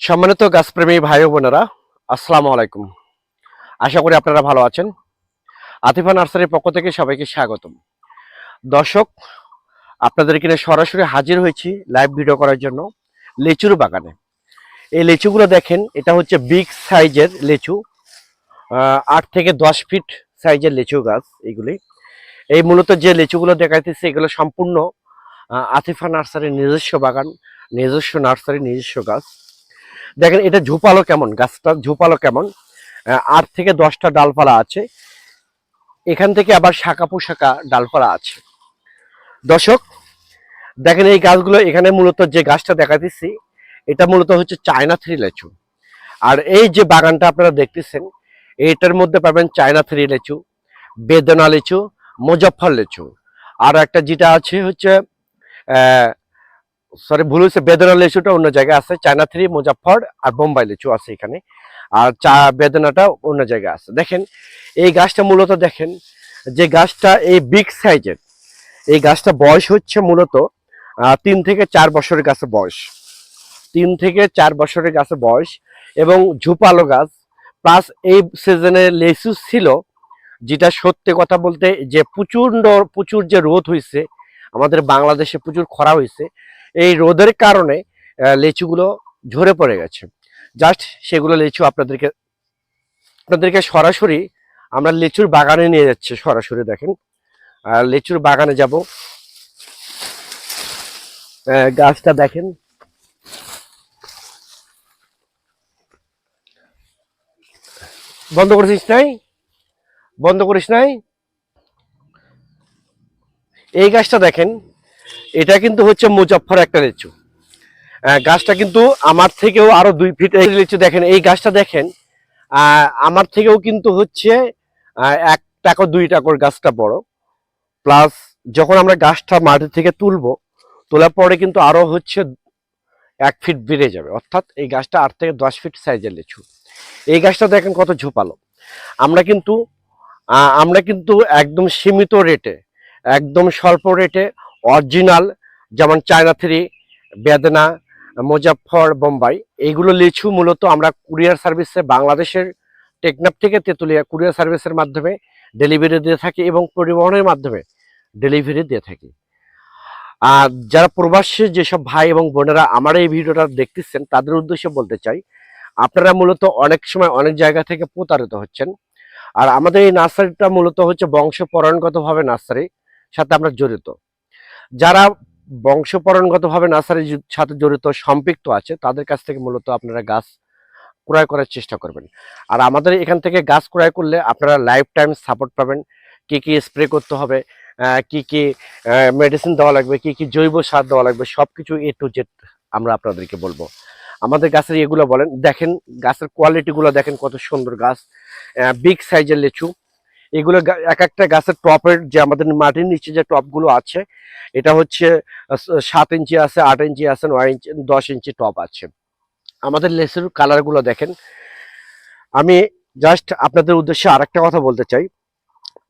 সম্মানিত গাছপ্রেমী ভাই বোনেরা, আসসালামু আলাইকুম। আশা করি আপনারা ভালো আছেন। আতিফা নার্সারির পক্ষ থেকে সবাইকে স্বাগতম। দর্শক, আপনাদের এখানে সরাসরি হাজির হয়েছি লাইভ ভিডিও করার জন্য লিচুর বাগানে। এই লিচুগুলো দেখেন, এটা হচ্ছে বিগ সাইজের লিচু আট থেকে দশ ফিট সাইজের লিচু গাছ এগুলি। এই মূলত যে লিচুগুলো দেখাইতেছে, এগুলো সম্পূর্ণ আতিফা নার্সারির নিজস্ব বাগান, নিজস্ব নার্সারি নিজস্ব গাছ। দেখেন, এটা ঝোপালো কেমন? গাছটা ঝোপালো কেমন? আট থেকে দশটা ডালপালা আছে। এখান থেকে আবার শাখা পোশাকা ডালপালা আছে। দর্শক, দেখেন এই গাছগুলো এখানে মূলত যে গাছটা দেখাতেছি, এটা মূলত হচ্ছে চায়না থ্রি লেচু। আর এই যে বাগানটা আপনারা দেখতেছেন এইটার মধ্যে পাবেন চায়না থ্রি লেচু, বেদনা লিচু, মুজফ্ফর লিচু। আর একটা যেটা আছে হচ্ছে সরি ভুল হয়েছে। বেদনা লিচুটা অন্য জায়গায় আছে। চায়না থ্রি মুজাফর আর বোম্বাই লিচু আছে এখানে। আর চা, বেদনাটা অন্য জায়গায় আছে। দেখেন, এই গাছটা মূলত দেখেন, যে গাছটা এই বিগ সাইজের এই গাছটা বয়স হচ্ছে মূলত তিন থেকে চার বছরের গাছে বয়স। তিন থেকে চার বছরের গাছে বয়স এবং ঝুপালো গাছ প্লাস এই সিজনে লেসু ছিল, যেটা সত্যি কথা বলতে যে প্রচণ্ড প্রচুর যে রোদ হয়েছে, আমাদের বাংলাদেশে প্রচুর খরা হয়েছে এই রোদের কারণে লিচুগুলো ঝরে পড়ে গেছে। জাস্ট সেগুলো লিচু আপনাদেরকে আপনাদেরকে সরাসরি আমরা লিচুর বাগানে নিয়ে যাচ্ছি, সরাসরি দেখেন। আর লিচুর বাগানে যাব। গাছটা দেখেন। বন্ধ করেছিস নাই? বন্ধ করিস নাই? এই গাছটা দেখেন। এটা কিন্তু হচ্ছে মুজফ্ফর একটা লিচু। গাছটা কিন্তু আমার থেকেও আরও দুই ফিট লিচু দেখেন, এই গাছটা দেখেন আমার থেকেও কিন্তু হচ্ছে এক টাকা দুই টাকার গাছটা বড়। প্লাস যখন আমরা গাছটা মাটি থেকে তুলবো, তোলার পরে কিন্তু আরও হচ্ছে এক ফিট বেড়ে যাবে। অর্থাৎ এই গাছটা আট থেকে দশ ফিট সাইজের লিচু। এই গাছটা দেখেন কত ঝোপালো। আমরা কিন্তু আমরা কিন্তু একদম সীমিত রেটে একদম স্বল্প রেটে অরিজিনাল, যেমন চায়না থ্রি, বেদনা মুজাফর বোম্বাই এইগুলো লিচু মূলত আমরা কুরিয়ার সার্ভিসে বাংলাদেশের টেকনাফ থেকে তেঁতুলিয়া কুরিয়ার সার্ভিসের মাধ্যমে ডেলিভারি দিয়ে থাকি এবং পরিবহনের মাধ্যমে ডেলিভারি দিয়ে থাকি। আর যারা প্রবাসী, যেসব ভাই এবং বোনেরা আমার এই ভিডিওটা দেখতেছেন, তাদের উদ্দেশ্যে বলতে চাই, আপনারা মূলত অনেক সময় অনেক জায়গা থেকে প্রতারিত হচ্ছেন। আর আমাদের এই নার্সারিটা মূলত হচ্ছে বংশ পরণগতভাবে নার্সারি, সাথে আমরা জড়িত। যারা বংশ পরণগতভাবে নার্সারির সাথে জড়িত, সম্পৃক্ত আছে, তাদের কাছ থেকে মূলত আপনারা গাছ ক্রয় করার চেষ্টা করবেন। আর আমাদের এখান থেকে গাছ ক্রয় করলে আপনারা লাইফ টাইম সাপোর্ট পাবেন। কি কি স্প্রে করতে হবে কি কি মেডিসিন দেওয়া লাগবে, কি কি জৈব সার দেওয়া লাগবে, সবকিছু এ টু জেড আমরা আপনাদেরকে বলব। আমাদের গাছের এগুলো বলেন, দেখেন গাছের কোয়ালিটিগুলো দেখেন কত সুন্দর গাছ বিগ সাইজের লিচু। এগুলো এক একটা গাছের টপের যে আমাদের মাটির নিচে যে টপগুলো আছে, এটা হচ্ছে সাত ইঞ্চি আছে, আট ইঞ্চি আছে, নয় ইঞ্চি, দশ ইঞ্চি টপ আছে। আমাদের লেসুর কালারগুলো দেখেন। আমি জাস্ট আপনাদের উদ্দেশ্যে আরেকটা কথা বলতে চাই।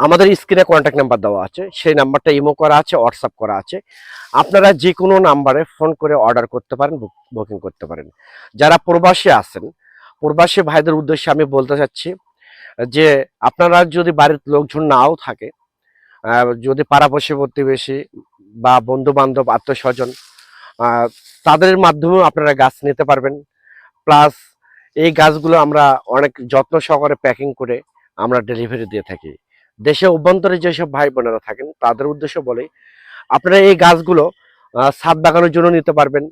আমাদের স্ক্রিনে কন্ট্যাক্ট নাম্বার দেওয়া আছে, সেই নাম্বারটা ইমো করা আছে হোয়াটসঅ্যাপ করা আছে। আপনারা যে কোনো নাম্বারে ফোন করে অর্ডার করতে পারেন বুকিং করতে পারেন। যারা প্রবাসী আছেন, প্রবাসী ভাইদের উদ্দেশ্যে আমি বলতে চাচ্ছি যে আপনারা যদি বাড়ির লোকজন নাও থাকে যদি পাড়াপড়শি প্রতিবেশী বা বন্ধু বান্ধব আত্মীয় স্বজন তাদের মাধ্যমেও আপনারা গাছ নিতে পারবেন। প্লাস এই গাছগুলো আমরা অনেক যত্ন সহকারে প্যাকিং করে আমরা ডেলিভারি দিয়ে থাকি। দেশে অভ্যন্তরে যেসব ভাই বোনেরা থাকেন, তাদের উদ্দেশ্য বলে, আপনারা এই গাছগুলো ছাদ বাগানোর জন্য নিতে পারবেন,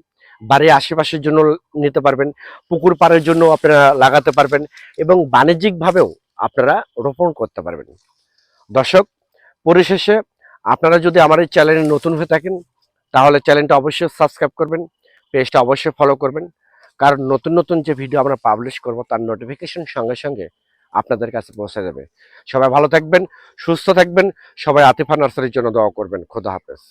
বাড়ির আশেপাশের জন্য নিতে পারবেন, পুকুর পাড়ের জন্য আপনারা লাগাতে পারবেন এবং বাণিজ্যিকভাবেও আপনারা রোপণ করতে পারবেন। দর্শক, পরিশেষে আপনারা যদি আমার এই চ্যানেলে নতুন হয়ে থাকেন, তাহলে চ্যানেলটা অবশ্যই সাবস্ক্রাইব করবেন, পেজটা অবশ্যই ফলো করবেন। কারণ নতুন নতুন যে ভিডিও আমরা পাবলিশ করব, তার নোটিফিকেশন সঙ্গে সঙ্গে আপনাদের কাছে পৌঁছে যাবে। সবাই ভালো থাকবেন, সুস্থ থাকবেন, সবাই আতিফা নার্সারির জন্য দোয়া করবেন। খোদা হাফেজ।